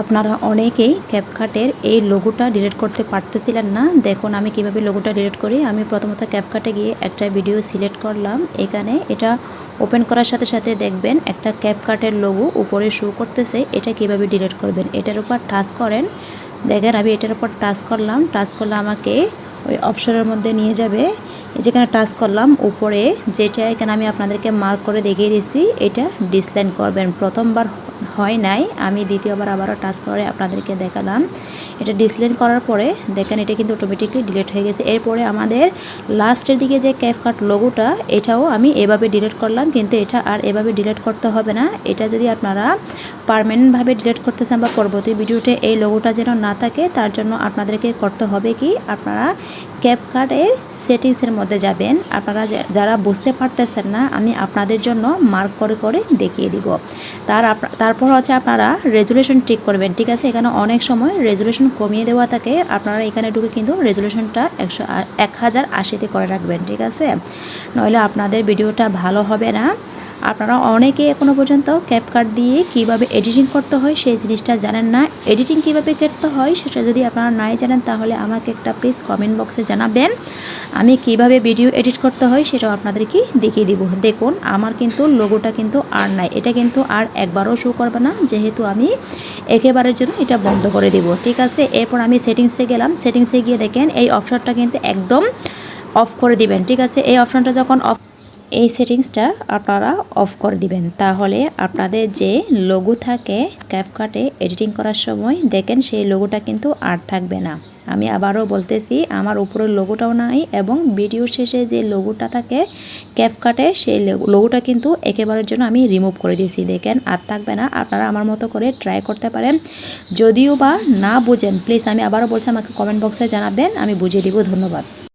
আপনারা অনেকেই ক্যাপকাটের এই লোগোটা ডিলিট করতে পারতেছিলেন না। দেখুন, আমি কীভাবে লোগোটা ডিলিট করি। আমি প্রথমত ক্যাপকাটে গিয়ে একটা ভিডিও সিলেক্ট করলাম। এখানে এটা ওপেন করার সাথে সাথে দেখবেন একটা ক্যাপকাটের লোগো উপরে শো করতেছে। এটা কীভাবে ডিলিট করবেন? এটার উপর টাচ করেন। দেখেন, আমি এটার উপর টাচ করলাম। টাচ করলে আমাকে ওই অপশনের মধ্যে নিয়ে যাবে। যেখানে টাচ করলাম, উপরে যেটা এখানে আমি আপনাদেরকে মার্ক করে দেখিয়ে দিয়েছি, এটা ডিসলাইন করবেন। প্রথমবার হয় নাই। আমি দ্বিতীয়বার আবারও টাচ করে আপনাদেরকে দেখালাম। এটা ডিসলাইন করার পরে দেখেন, এটা কিন্তু অটোমেটিকলি ডিলিট হয়ে গেছে। এরপরে আমাদের লাস্টের দিকে যে ক্যাপকাট লোগোটা এটাও আমি এভাবে ডিলিট করলাম, কিন্তু এটা আর এভাবে ডিলিট করতে হবে না। এটা যদি আপনারা পারমানেন্টভাবে ডিলিট করতে চান বা পরবর্তী ভিডিওতে এই লোগোটা যেন না থাকে, তার জন্য আপনাদেরকে করতে হবে কি, আপনারা ক্যাপকার্ডের সেটিংসের মধ্যে যাবেন। আপনারা যারা বুঝতে পারতেছেন না, আমি আপনাদের জন্য মার্ক করে করে দেখিয়ে দিব। তার তারপর হচ্ছে আপনারা রেজুলেশন ঠিক করবেন, ঠিক আছে? এখানে অনেক সময় রেজুলেশন কমিয়ে দেওয়া থাকে। আপনারা এখানে ঢুকে কিন্তু রেজুলেশনটা একশো এক হাজার আশিতে করে রাখবেন, ঠিক আছে? নইলে আপনাদের ভিডিওটা ভালো হবে না। আপনারা অনেকে এখনও পর্যন্ত ক্যাপকাট দিয়ে কীভাবে এডিটিং করতে হয় সেই জিনিসটা জানেন না। এডিটিং কীভাবে করতে হয় সেটা যদি আপনারা নাই জানেন, তাহলে আমাকে একটা প্লিজ কমেন্ট বক্সে জানাবেন। আমি কীভাবে ভিডিও এডিট করতে হয় সেটাও আপনাদেরকে দেখিয়ে দিব। দেখুন, আমার কিন্তু লোগোটা কিন্তু আর নাই। এটা কিন্তু আর একবারও শো করবে না, যেহেতু আমি একেবারের জন্য এটা বন্ধ করে দিব। ঠিক আছে? এরপর আমি সেটিংসে গেলাম। সেটিংসে গিয়ে দেখেন, এই অপশনটা কিন্তু একদম অফ করে দিবেন। ঠিক আছে? এই অপশনটা যখন অফ এই সেটিংসটা আপনারা অফ করে দিবেন। তাহলে আপনাদের যে লোগো থাকে ক্যাপকাটে এডিটিং করার সময় দেখেন সেই লোগোটা কিন্তু আর থাকবে না। আমি আবারও বলতেছি, আমার উপরের লোগোটাও নাই এবং ভিডিও শেষে যে লোগোটা থাকে ক্যাপকাটে সেই লোগোটা কিন্তু একেবারের জন্য আমি রিমুভ করে দিয়েছি। দেখেন, আর থাকবে না। আপনারা আমার মতো করে ট্রাই করতে পারেন। যদিও বা না বুঝেন প্লিজ আমি আবারও বলছি, আমাকে কমেন্ট বক্সে জানাবেন, আমি বুঝিয়ে দিব। ধন্যবাদ।